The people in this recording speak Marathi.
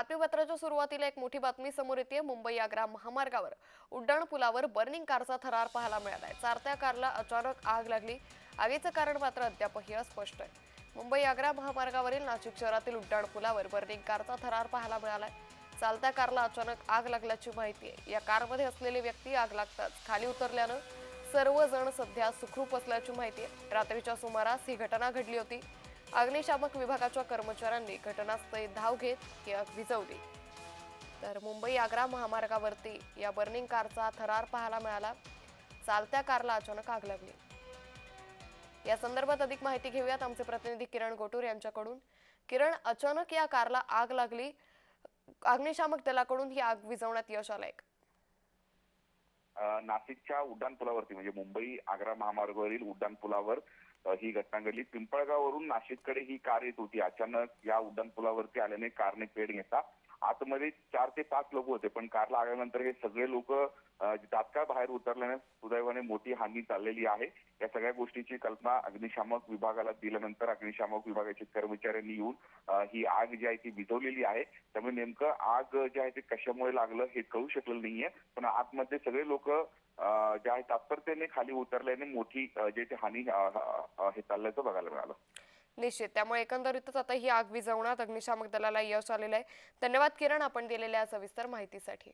बातमीपत्राच्या सुरुवातीला एक मोठी बातमी समोर येते. मुंबई आग्रा महामार्गावर उड्डाण पुलावर बर्निंग कारचा थरार पाहायला मिळालाय. चारत्या कारला अचानक आग लागली. आगीचं कारण मात्र अद्यापही अस्पष्ट आहे. मुंबई आग्रा महामार्गावरील नाशिक शहरातील उड्डाण पुलावर बर्निंग कारचा थरार पाहायला मिळालाय. चालत्या कारला अचानक आग लागल्याची माहिती आहे. या कारमध्ये असलेले व्यक्ती आग लागताच खाली उतरल्यानं सर्वजण सध्या सुखरूप असल्याची माहिती आहे. रात्रीच्या सुमारास ही घटना घडली होती. अग्निशामक विभागाच्या कर्मचाऱ्यांनी घटनास्थळी धाव घेत ही आग विझवली. तर मुंबई आग्रा महामार्गावरती या बर्निंग कारचा थरार पाहायला मिळाला. चालत्या कारला अचानक आग लागली. या संदर्भात अधिक माहिती घेऊयात आमचे प्रतिनिधी किरण गोटूर यांच्याकडून. किरण अचानक या कारला आग लागली. अग्निशामक दलाकडून ही आग विझवण्यात यश आलंय. नाशिकच्या उड्डाणपुलावरती म्हणजे मुंबई आग्रा महामार्गावरील उड्डाणपुलावर ही घटना घडली. पिंपळगाववरून नाशिककडे ही कार येत होती. अचानक या उड्डाणपुलावरती आल्याने कारने पेट घेतला. आतमध्ये चार ते पाच लोक होते पण कारला आल्यानंतर हे सगळे लोक तात्काळ बाहेर उतरल्याने सुदैवाने मोठी हानी चाललेली आहे. या सगळ्या गोष्टीची कल्पना अग्निशामक विभागाला दिल्यानंतर अग्निशामक विभागाच्या कर्मचाऱ्यांनी येऊन ही आग जी आहे ती विझवलेली आहे. त्यामुळे नेमकं आग जे आहे ते कशामुळे लागलं हे कळू शकलं नाहीये. पण आतमध्ये सगळे लोक जे आहे तात्परतेने खाली उतरल्याने मोठी जे ते हानी हे चालल्याचं बघायला मिळालं. निश्चित. त्यामुळे एकंदरीतच आता ही आग विझवण्यात अग्निशामक दलाला यश आलेलं आहे. धन्यवाद किरण आपण दिलेल्या सविस्तर माहितीसाठी.